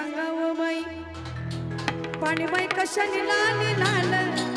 सांगावं बाई. पाणी बाई कशाने लाल लाल?